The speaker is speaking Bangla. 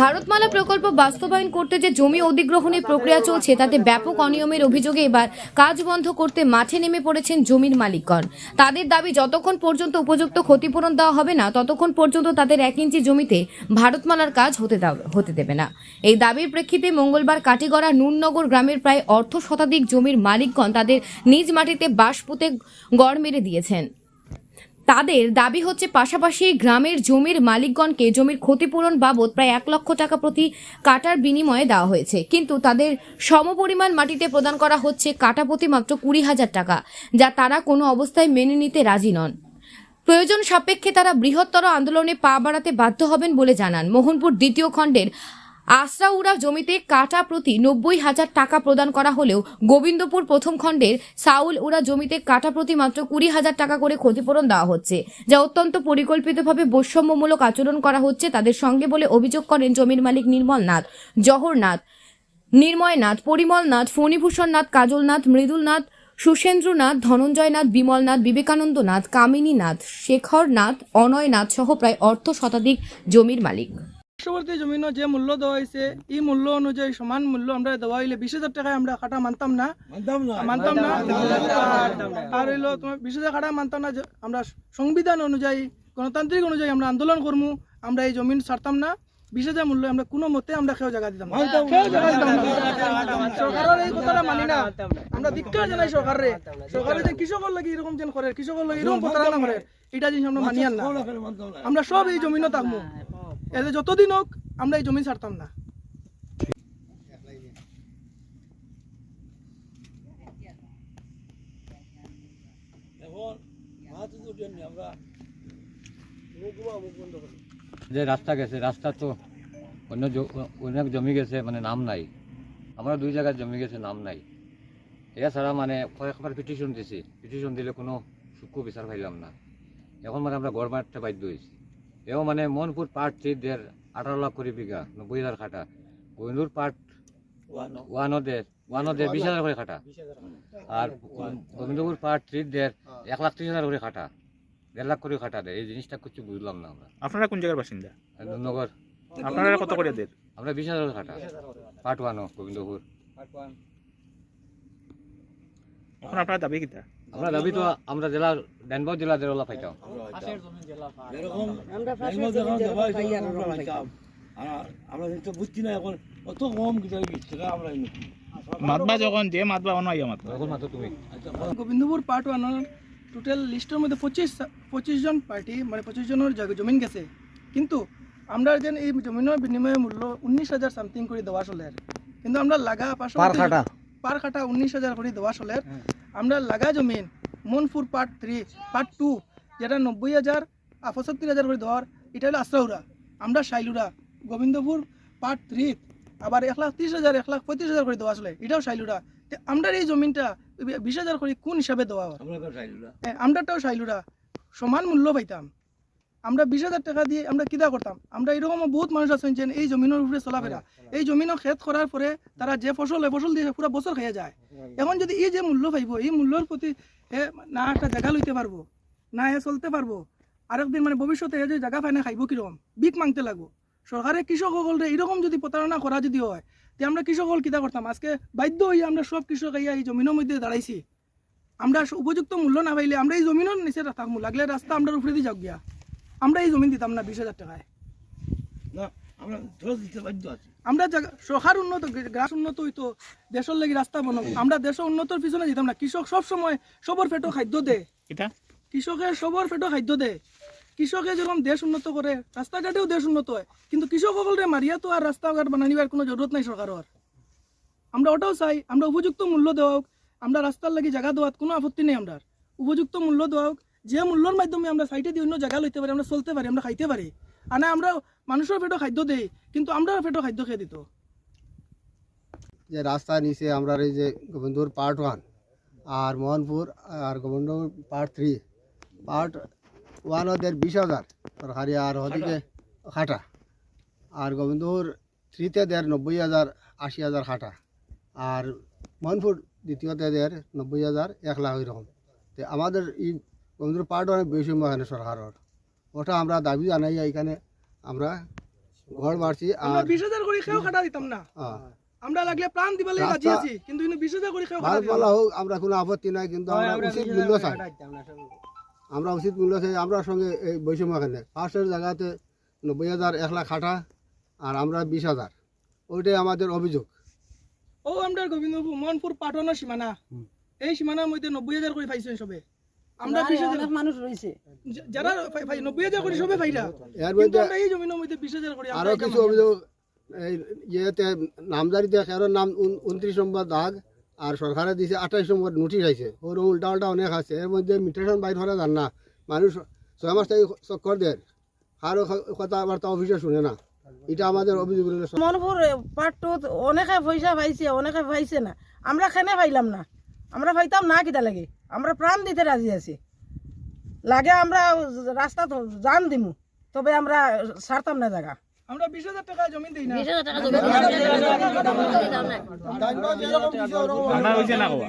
ভারতমালা প্রকল্প বাস্তবায়ন করতে যে জমি অধিগ্রহণের প্রক্রিয়া চলছে, তাতে ব্যাপক অনিয়মের অভিযোগে এবার কাজ বন্ধ করতে মাঠে নেমে পড়েছেন জমির মালিকগণ। তাদের দাবি, যতক্ষণ পর্যন্ত উপযুক্ত ক্ষতিপূরণ দেওয়া হবে না, ততক্ষণ পর্যন্ত তাদের এক ইঞ্চি জমিতে ভারতমালার কাজ হতে হতে দেবে না। এই দাবির প্রেক্ষিতে মঙ্গলবার কাটিগড়া নুননগর গ্রামের প্রায় অর্ধ শতাধিক জমির মালিকগণ তাদের নিজ মাটিতে বাঁশ পুঁতে গড় মেরে দিয়েছেন। তাদের দাবি হচ্ছে পাশাপাশি গ্রামের জমির মালিকগণকে জমির ক্ষতিপূরণ বাবদ প্রায় এক লক্ষ টাকা প্রতি কাটার বিনিময়ে দেওয়া হয়েছে। কিন্তু তাদের সমপরিমাণ মাটিতে প্রদান করা হচ্ছে কাটা প্রতি মাত্র কুড়ি হাজার টাকা, যা তারা কোনো অবস্থায় মেনে নিতে রাজি নন। প্রয়োজন সাপেক্ষে তারা বৃহত্তর আন্দোলনে পা বাড়াতে বাধ্য হবেন বলে জানান। মোহনপুর দ্বিতীয় খণ্ডের আশ্রাউড়া জমিতে কাটা প্রতি নব্বই হাজার টাকা প্রদান করা হলেও গোবিন্দপুর প্রথম খণ্ডের সাউল উড়া জমিতে কাটা প্রতি মাত্র কুড়ি হাজার টাকা করে ক্ষতিপূরণ দেওয়া হচ্ছে, যা অত্যন্ত পরিকল্পিতভাবে বৈষম্যমূলক আচরণ করা হচ্ছে তাদের সঙ্গে বলে অভিযোগ করেন জমির মালিক নির্মল নাথ, জহর নাথ, নির্ময় নাথ, পরিমল নাথ, ফণিভূষণ নাথ, কাজল নাথ, মৃদুল নাথ সুষেন্দ্রনাথ ধনঞ্জয় নাথ, বিমল নাথ, বিবেকানন্দ নাথ, কামিনী নাথ, শেখর নাথ, অনয় নাথ সহ প্রায় অর্ধ শতাধিক জমির মালিক। পার্শ্ববর্তী জমিনও যে মূল্য দেওয়া হয়েছে এই মূল্য অনুযায়ী সমান মূল্য আমরা দেওয়া হইলে বিশ হাজার টাকায় আমরা খাটা মানতাম না মানতাম না আর হইল তোমার বিশ হাজার খাটা মানতাম না আমরা সংবিধান অনুযায়ী গণতান্ত্রিক অনুযায়ী আমরা আন্দোলন করব আমরা এই জমিন ছাড়তাম না বিশ হাজার মূল্য আমরা কোনো মতে আমরা খেয়েও জায়গা দিতাম না খেয়েও জায়গা দিতাম না সরকারের এই কথাটা মানি না আমরা ধিক্কার জানাই সরকারে সরকারে যে কৃষকের লাগি এরকম যেন করে কৃষকের লাগি এরকম প্রতারণা করে এটা জিনিস আমরা মানিয়ান না আমরা সব এই জমিনও থাকব এতে যতদিন হোক আমরা এই জমি ছাড়তাম না। যে রাস্তা গেছে রাস্তা তো অন্য অনেক জমি গেছে মানে নাম নাই। আমরা দুই জায়গায় জমি গেছে নাম নাই। এছাড়া মানে কয়েকবার পিটিশন দিছি। পিটিশন দিলে কোনো সূক্ষ্ম বিচার পাইলাম না। এখন মানে আমরা মারতে বাধ্য হয়েছি। এও মানে মনপুর পার্ট থ্রি দের আঠারো লাখ করে বিঘা নব্বই হাজার খাটা গোবিন্দুর পার্ট ওয়ানদের ওয়ানদের বিশ হাজার করে খাটা আর গোবিন্দপুর পার্ট থ্রি দের এক লাখ ত্রিশ হাজার করে খাটা দেড় লাখ করে খাটা দেয়। এই জিনিসটা কিছু বুঝলাম না আমরা। আপনারা কোন জায়গার বাসিন্দা? নগর আপনারা কত করে দেন আমরা বিশ হাজার করে খাটা পার্ট ওয়ানও গোবিন্দপুর। এখন আপনারা দাবি কিতা? আমরা দাবি তো আমরা জেলা ড্যানবাগ জেলা দেরলা পাইতাম। আমরা তো বুঝছি না এখন অত কম কিছু আমরা মাতবা যখন যে মাতবা অন্য ইয়া মাতবা। তখন মাত্র তুমি। গোবিন্দপুর পার্ট ওয়ানের টোটাল লিস্টের মধ্যে পঁচিশ পঁচিশ জন পার্টি মানে পঁচিশ জনের জমিন গেছে। কিন্তু আমরা যেন এই জমিনের বিনিময়ে মূল্য উনিশ হাজার সামথিং করে দেওয়া চলে। কিন্তু আমরা লাগা পাঁচশো পার খাটা। উনিশ হাজার করে দেওয়া চলে। আমরা লাগা জমিন Monpur part three part two যেটা নব্বই হাজার আর পঁচাত্তর হাজার করে ধর এটা হলো আশ্রাউরা আমরা শাইলুরা গোবিন্দপুর পার্ট থ্রি আবার এক লাখ ত্রিশ হাজার এক লাখ পঁয়ত্রিশ হাজার করে দেওয়া আসলে এটাও শাইলুরা। আমরা এই জমিনটা বিশ হাজার করে কোন হিসাবে দেওয়া হয়? হ্যাঁ, আমরাটাও শাইলুরা সমান মূল্য পাইতাম। আমরা বিশ হাজার টাকা দিয়ে আমরা কিদা করতাম? আমরা এরকম বহুত মানুষ আছেন যে এই জমিনের উপরে চলাফেরা। এই জমিনও খেত করার পরে তারা যে ফসল ফসল দিয়ে পুরো বছর খেয়ে যায়। এখন যদি এই যে মূল্য পাইব এই মূল্যর প্রতি না একটা জায়গা লইতে পারব না এ চলতে পারব আরেকদিন মানে ভবিষ্যতে এ যে জায়গা পায় না খাইব কীরকম? বিক মাংতে লাগবো। সরকারে কৃষকসকলরে এরকম যদি প্রতারণা করা যদি হয় তে আমরা কৃষক কৃষকসকল কিতা করতাম? আজকে বাধ্য হইয়া আমরা সব কৃষক আইয়া এই জমিনের মধ্যে দাঁড়াইছি। আমরা উপযুক্ত মূল্য না পাইলে আমরা এই জমিনের নিচে থাকব লাগলে রাস্তা আমরা উপরে দিয়ে যাক গিয়া। আমরা এই জমিন দিতাম না বিশ হাজার টাকায়। না আমরা ধরে দিতে বাধ্য আছি। আমরা জাগা- উন্নত গ্রাস উন্নত হইতো দেশের লাগি রাস্তা বানাবো। আমরা দেশ উন্নতর পিছনে দিতাম না। কৃষক সব সময় সবর পেটো খাদ্য দে। কিতা কৃষকে সবর পেটো খাদ্য দে। কৃষকে যখন দেশ উন্নত করে রাস্তাঘাটেও দেশ উন্নত হয়। কিন্তু কৃষকসকলরে মারিয়া তো আর রাস্তাঘাট বানানিবার কোনো জরুরত নাই সরকারের। আমরা ওটাও চাই আমরা উপযুক্ত মূল্য দেওয়া হোক আমরা রাস্তার লাগি জায়গা দেওয়াত কোনো আপত্তি নেই আমরা উপযুক্ত মূল্য দেওয়া হোক যে মূল্যর মাধ্যমে আমরা সাইটে দিয়ে অন্য জায়গা লইতে পারি, আমরা চলতে পারি, আমরা খাইতে পারি। আর না আমরা মানুষের পেটো খাদ্য দেই, কিন্তু আমরা পেটো খাদ্য খেয়ে দিত। যে রাস্তার নিচে আমরা এই যে গোবিন্দপুর পার্ট ওয়ান আর মোহনপুর আর Gobindapur part three part one ওদের বিশ হাজার সরকারি আর ওদিকে খাটা আর গোবিন্দপুর থ্রিতে দেড় নব্বই হাজার, আশি হাজার খাটা আর মোহনপুর দ্বিতীয়তে দেড় নব্বই হাজার, এক লাখ এরকম তো আমাদের এই গোবিন্দপুর পার্ট ওয়ানের বেশি এখানে সরকারের ওটা আমরা দাবি জানাই এখানে আমরা ঘর মারছি আর বিশ হাজার করে খেয়েও খাটা দিতাম না। আমরা লাগলে প্রাণ দিবার লাগে রাজি আছি কিন্তু ইনো বিশ হাজার করে খেয়েও খাটা বলা হোক আমরা কোনো আপত্তি নাই কিন্তু আমরা উচিত মূল্য চাই। আমরা উচিত মূল্য চাই আমরা সঙ্গে এই বৈষম্য এখানে ফার্স্টের জায়গাতে নব্বই হাজার এক লাখ খাটা আর আমরা বিশ হাজার। ওইটাই আমাদের অভিযোগ। ও আমরা গোবিন্দপুর মোহনপুর পাটনের সীমানা। এই সীমানার মধ্যে নব্বই হাজার করে পাইছেন সবে। আমরা বিশ হাজার মানুষ রয়েছে। যারা পাই নব্বই হাজার করে সবে পাইরা এর কিন্তু মধ্যে আমরা এই জমিনের মধ্যে বিশ হাজার করে আমরা আরও এটা কিছু অভিযোগ এই ইয়েতে নাম উন- উনত্রিশ নম্বর দাগ আর সরকারে দিছে আঠাইশ নম্বর নোটিশ আইছে। ওর উল্টা উল্টা অনেক আছে। এর মধ্যে মিটেশন বাইর হলে যান না। মানুষ ছয় মাস থেকে চক্কর দেয়। কারও কথাবার্তা অফিসে শুনে না। এটা আমাদের অভিযোগ মনপুর অনেকে পয়সা পাইছে অনেকে পাইছে না। আমরা খেনে পাইলাম না? আমরা ভাইতাম না কিটা লাগে। আমরা প্রাণ দিতে রাজি আছি। লাগে আমরা রাস্তা তো জান দিমু তবে আমরা সারতাম না জায়গা। আমরা বিশ হাজার টাকা জমি দিই না। না। কবা